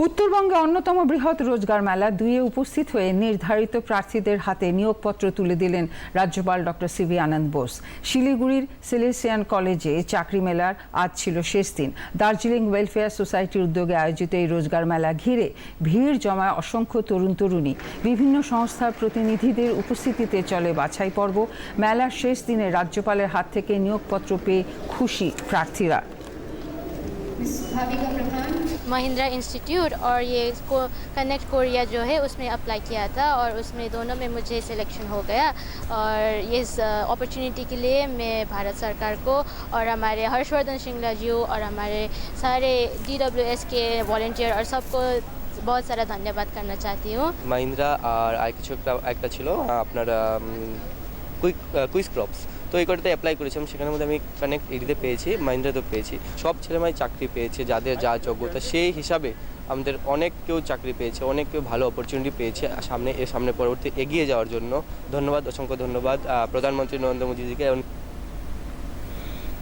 উত্তরবঙ্গে অন্যতম বৃহৎ রোজগার মেলা দুইয়ে উপস্থিত হয়ে নির্ধারিত প্রার্থীদের হাতে নিয়োগপত্র তুলে দিলেন রাজ্যপাল ডক্টর সিভি আনন্দ বোস। শিলিগুড়ির সিলেসিয়ান কলেজে চাকরি মেলার আজ ছিল শেষ দিন। দার্জিলিং ওয়েলফেয়ার সোসাইটির উদ্যোগে আয়োজিত এই রোজগার মেলা ঘিরে ভিড় জমায় অসংখ্য তরুণ তরুণী, বিভিন্ন সংস্থার প্রতিনিধিদের উপস্থিতিতে চলে বাছাই পর্ব। মেলার শেষ দিনে রাজ্যপালের হাত থেকে নিয়োগপত্র পেয়ে খুশি প্রার্থীরা। भाविका प्रधान महिंद्रा इंस्टीट्यूट और ये को कनेक्ट कोरिया जो है उसमें अप्लाई किया था और उसमें दोनों में मुझे सिलेक्शन हो गया और इस अपॉर्चुनिटी के लिए मैं भारत सरकार को और हमारे हर्षवर्धन श्रृंगला जी और हमारे सारे डी के वॉल्टियर और सबको बहुत सारा धन्यवाद करना चाहती हूँ মাহিন্দ্রা আর আর কিছু একটা একটা ছিল আহ, আপনার কুইক কুইজ ক্রপস তো এই কটাতে অ্যাপ্লাই করেছিলাম সেখানের মধ্যে আমি কানেক্ট এডিতে পেয়েছি মাহিন্দ্রাতেও পেয়েছি। সব ছেলেমেয়ে চাকরি পেয়েছে, যাদের যা যোগ্যতা সেই হিসাবে আমাদের অনেক কেউ চাকরি পেয়েছে, অনেক কেউ ভালো অপরচুনিটি পেয়েছে সামনে, এর সামনে পরবর্তী এগিয়ে যাওয়ার জন্য। ধন্যবাদ, অসংখ্য ধন্যবাদ প্রধানমন্ত্রী নরেন্দ্র মোদীজিকে এবং